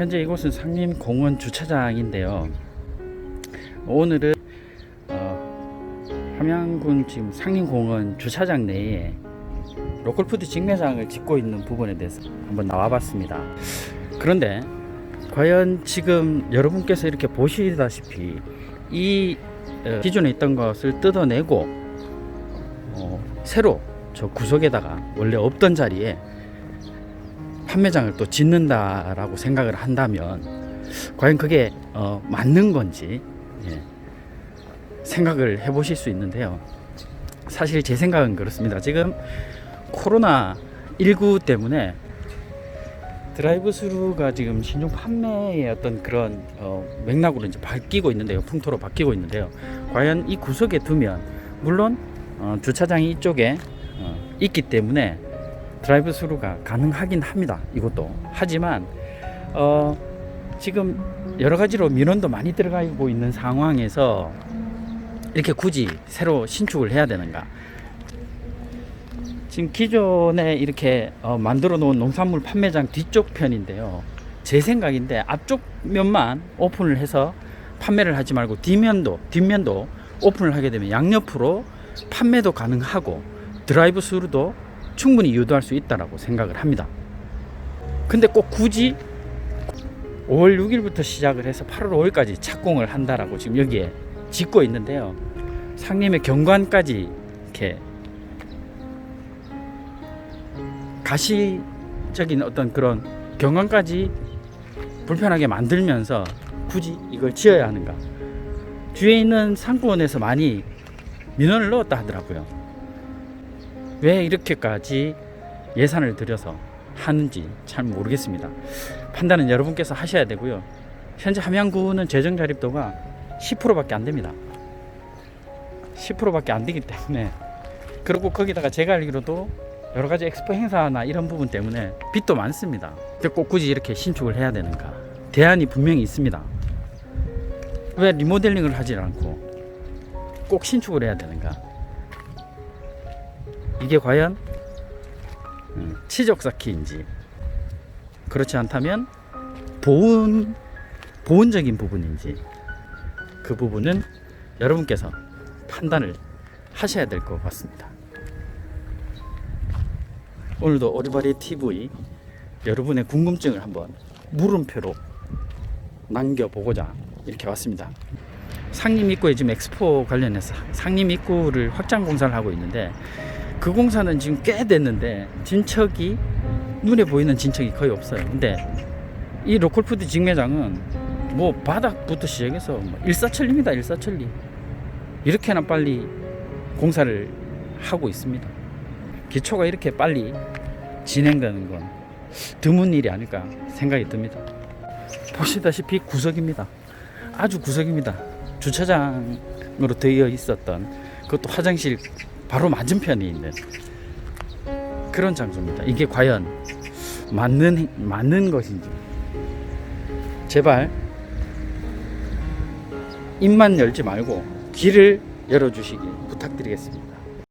이곳은 상림공원 주차장인데요. 오늘은 어, 함양군 지금 상림공원 주차장 내에 로컬푸드 직매장을 짓고 있는 부분에 대해서 한번 나와봤습니다. 그런데 과연 지금 여러분께서 이렇게 보시다시피 이 어, 기존에 있던 것을 뜯어내고 어, 새로 저 구석에다가 원래 없던 자리에 판매장을 또 짓는다라고 생각을 한다면 과연 그게 어, 맞는 건지 예, 생각을 해보실 수 있는데요. 사실 제 생각은 그렇습니다. 지금 코로나 19 때문에 드라이브 스루가 지금 신종 판매의 어떤 그런 어, 맥락으로 이제 바뀌고 있는데요. 풍토로 바뀌고 있는데요. 과연 이 구석에 두면 물론 어, 주차장이 이쪽에 어, 있기 때문에 드라이브 스루가 가능하긴 합니다. 이것도 하지만 어, 지금 여러 가지로 민원도 많이 들어가고 있는 상황에서 이렇게 굳이 새로 신축을 해야 되는가? 지금 기존에 이렇게 어, 만들어 놓은 농산물 판매장 뒤쪽 편인데요. 제 생각인데 앞쪽 면만 오픈을 해서 판매를 하지 말고 뒷면도 뒷면도 오픈을 하게 되면 양옆으로 판매도 가능하고 드라이브 스루도 충분히 유도할 수 있다라고 생각을 합니다. 근데 꼭 굳이 5월 6일부터 시작을 해서 8월 5일까지 착공을 한다라고 지금 여기에 짓고 있는데요. 상림의 경관까지 이렇게 가시적인 어떤 그런 경관까지 불편하게 만들면서 굳이 이걸 지어야 하는가? 뒤에 있는 상권에서 많이 민원을 넣었다 하더라고요. 왜 이렇게까지 예산을 들여서 하는지 잘 모르겠습니다. 판단은 여러분께서 하셔야 되고요. 현재 함양구는 재정 자립도가 10%밖에 안 됩니다. 10%밖에 안 되기 때문에 그리고 거기다가 제가 알기로도 여러 가지 엑스포 행사나 이런 부분 때문에 빚도 많습니다. 꼭 굳이 이렇게 신축을 해야 되는가? 대안이 분명히 있습니다. 왜 리모델링을 하지 않고 꼭 신축을 해야 되는가? 이게 과연 음, 치적 쌓기인지 그렇지 않다면 보온 보온적인 부분인지 그 부분은 여러분께서 판단을 하셔야 될 것 같습니다. 오늘도 오리바리 TV 여러분의 궁금증을 한번 물음표로 남겨보고자 이렇게 왔습니다. 상림 입구에 지금 엑스포 관련해서 상림 입구를 확장 공사를 하고 있는데 그 공사는 지금 꽤 됐는데 진척이 눈에 보이는 진척이 거의 없어요. 근데 이 로컬푸드 직매장은 뭐 바닥부터 시작해서 뭐 일사천리입니다. 일사천리. 이렇게나 빨리 공사를 하고 있습니다. 기초가 이렇게 빨리 진행되는 건 드문 일이 아닐까 생각이 듭니다. 보시다시피 구석입니다. 아주 구석입니다. 주차장으로 되어 있었던 그것도 화장실 바로 맞은편에 있는 그런 장소입니다. 이게 과연 맞는 맞는 것인지 제발 입만 열지 말고 귀를 열어주시기 부탁드리겠습니다.